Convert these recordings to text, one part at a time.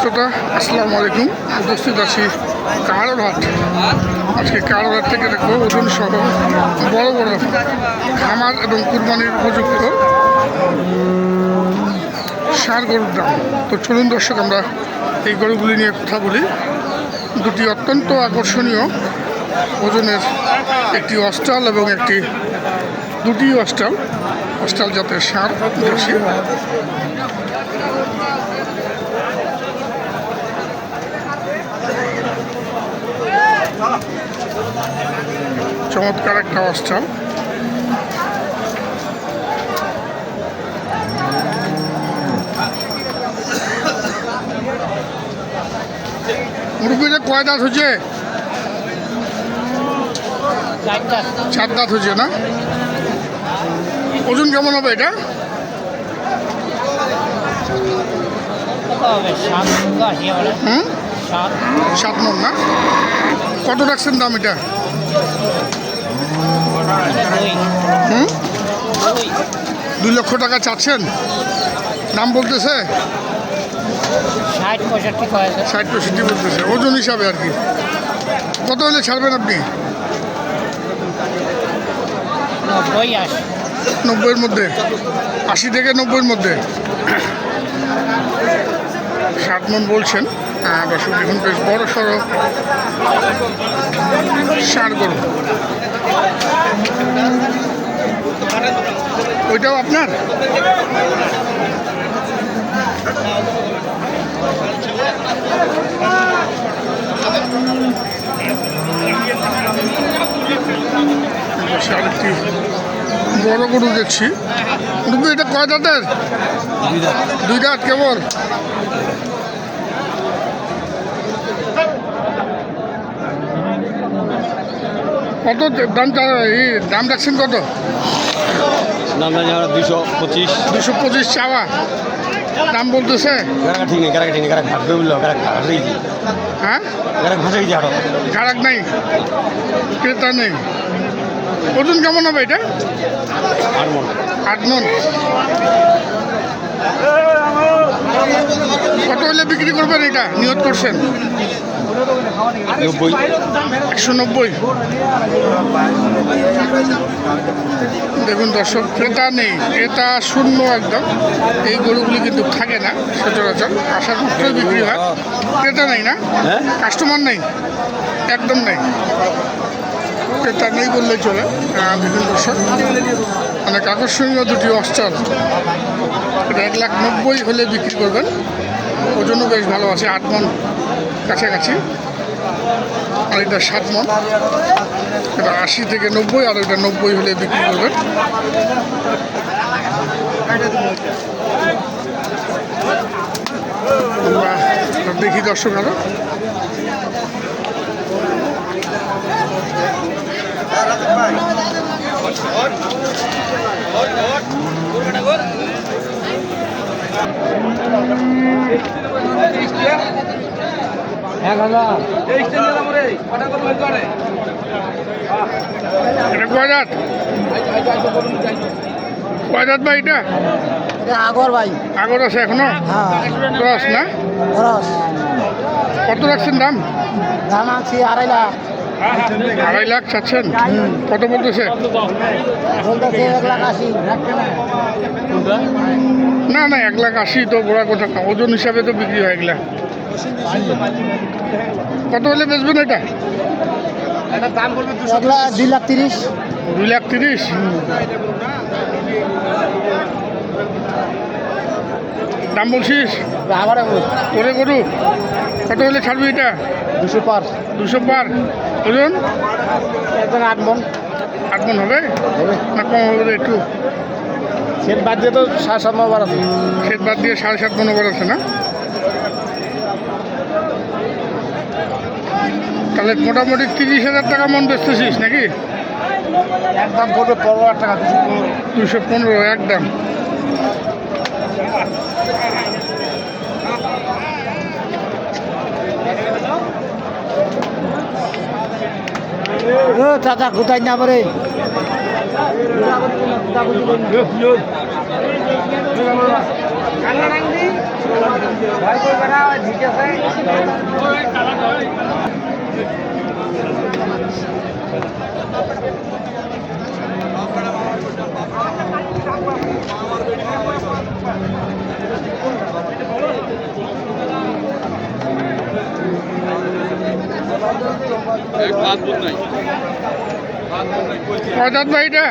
শ্রোতা আসসালামু আলাইকুম। উপস্থিত আছি কাড়োরহাট আজকে কাড়োরহাট থেকে দেখব ওজন সহ বড় বড় খামার এবং কুরবানির উপযুক্ত সার গরুর দাম। তো চলুন দর্শক, আমরা এই গরুগুলি নিয়ে কথা বলি। দুটি অত্যন্ত আকর্ষণীয় ওজনের একটি অস্টাল এবং একটি দুটি অস্টাল। অস্টাল জাতের সার দেখছি চমৎকার একটা অস্টাল মুরগিটা কয় দাঁত হচ্ছে চার দাঁত হচ্ছে না? ওজন কেমন হবে এটা? হুম? সাত মন না? কত রাখছেন দাম এটা? হুম? দুই লক্ষ টাকা চাচ্ছেন? নাম বলতেছে? ষাট পঁয়ষট্টি বলতেছে। ওজন হিসাবে আর কি। কত হলে ছাড়বেন আপনি? নব্বইয়ের মধ্যে। আশি থেকে নব্বইয়ের মধ্যে। ষাট মন বলছেন। দর্শক দেখুন বেশ বড় সড়ো গরু। ওইটাও আপনার? আরেকটি বড় গরু দেখছি। রুবি এটা কয় দাঁতের? দুই দাঁত। কেবল কত দাম এই দাম রাখছেন কত? দাম দুইশো পঁচিশ। দুশো পঁচিশ চাওয়া। দাম বলতেছে? গাড়া ঠিক নেই গাড়া ঠিক নেই গাড়া ঘাটবে বলল গাড়া ঘাটে হ্যাঁ? ঘাটে গেছি আরও? গাড়াক নাই। ক্রেতা নেই। ওজন কেমন হবে এটা? আর মন। আট মন। কত হলে বিক্রি করবেন এটা? নিয়ত করছেন? একশো নব্বই? দেখুন দর্শক ক্রেতা নেই ক্রেতা শূন্য একদম। এই গরুগুলি কিন্তু থাকে না সচরাচর। আসার মাত্রই বিক্রি হয়। ক্রেতা নেই না? হ্যাঁ? কাস্টমার নেই? একদম নেই। ক্রেতা নেই বললেই চলে। দেখুন দর্শক। অনেক আকর্ষণীয় দুটি অস্টার এক লাখ নব্বই হলে বিক্রি করবেন। ওজনও বেশ ভালো আছে, আট মন কাছাকাছি। আর এটা সাত মন। এটা আশি থেকে নব্বই, আর এটা নব্বই হলে বিক্রি করবেন। দেখি দর্শক আরও। এক হাজার। এটা কয় দাঁত কয় দাঁত ভাই এটা আগর ভাই? আগর আছে এখনও হ্যাঁ ক্রস না কত রাখছেন দাম? দাম আছে আড়াই লাখ। আড়াই লাখ চাচ্ছেন? কত বলতেছে? না না, এক লাখ আশি তো বড় কথা। ওজন হিসাবে তো বিক্রি হয় এগুলা। কত হলে বেচবেন এটা? দুই লাখ তিরিশ। দুই লাখ তিরিশ দাম বলছিস? আবার করে গরু কত হলে ছাড়বি এটা? দুশো পার। দুশো পার। ওজন? একজন আট মন। আট মন হবে? না কম হবে একটু। সেট বাদ দিয়ে তো সাড়ে সাত মন আছে। সেট বাদ দিয়ে সাড়ে সাত মন আছে না? তাহলে মোটামুটি তিরিশ হাজার টাকা মন বেচতেছিস নাকি? একদম পড়বে পনেরো হাজার টাকা দুশো পনেরো একদম। ও চাচা কোথায় না পারে কয় দাঁত ভাই এটা?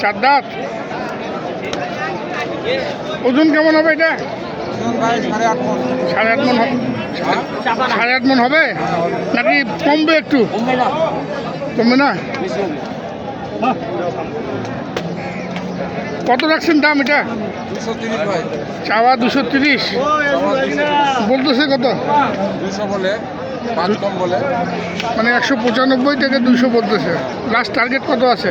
চার দাঁত? ওজন কেমন হবে এটা? সাড়ে আট মন হবে। সাড়ে আট মন হবে? নাকি কমবে একটু? কমবে না? কত রাখছেন দাম এটা? চাওয়া দুশো তিরিশ। বলতেছে কত? দুশো বলে। পাঁচ বলে। মানে একশো পঁচানব্বই থেকে দুশো বলতেছে। লাস্ট টার্গেট কত আছে?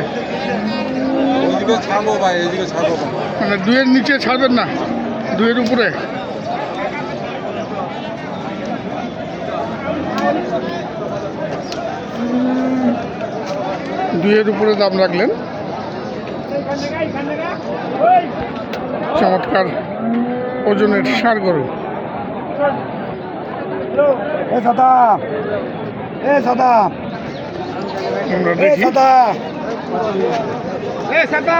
ওইদিকে ছাড়বো ভাই এইদিকে ছাড়বো মানে দুইয়ের নিচে ছাড়বেন না? দুয়ের উপরে? দুয়ের উপরে দাম রাখলেন। চমৎকার ওজনের সার গরু। এ সাদা। এ সাদা। আমরা দেখি। এ সাদা।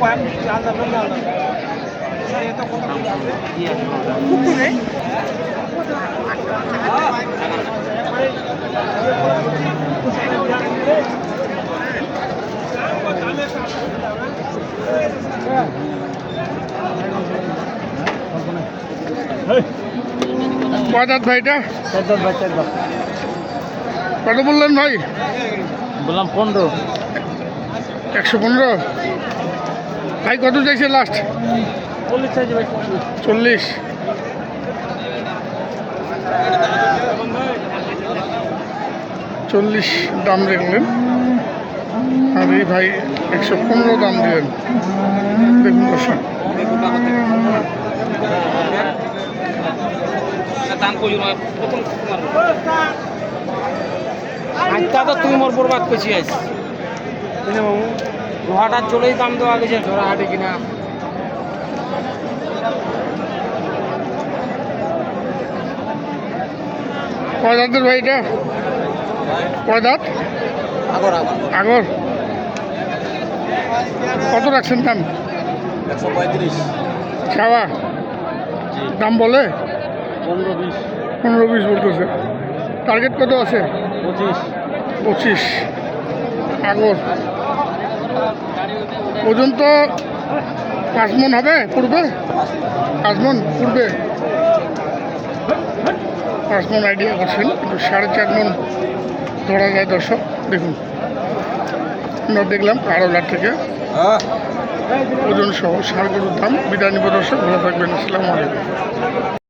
কয়? দাঁত ভাইটা? কত বললেন ভাই? বললাম পনেরো। একশো পনেরো? ভাই কত চাইছে লাস্ট চল্লিশ চল্লিশ। চল্লিশ দাম দেখলেন আর এই ভাই একশো পনেরো দাম দিলেন দেখুন দর্শক। তুই মোর বরবাদ করছি আজ লোহাটার চলেই দাম দেওয়া গেছে ধরা হাটে কিনা। কয় দাঁতের ভাই এটা? কয় দাঁত? আগর আগর। আগর। কত রাখছেন দাম একশো পঁয়ত্রিশ। চাওয়া? দাম বলে? পনেরো বিশ। পনেরো বিশ বলতেছে। টার্গেট কত আছে? পঁচিশ। পঁচিশ। আগর। ওজন তো পাঁচ মন হবে পূর্বে? পাঁচ মন পূর্বে? পাঁচ মন আইডিয়া করছেন কিন্তু সাড়ে চার মন ধরা যায় দর্শক। দেখুন। আমরা দেখলাম আড়লার থেকে। হ্যাঁ। ওজন সহ সার গরুর দাম বিদায় নিব দর্শক ভালো থাকবেন আসসালামু আলাইকুম।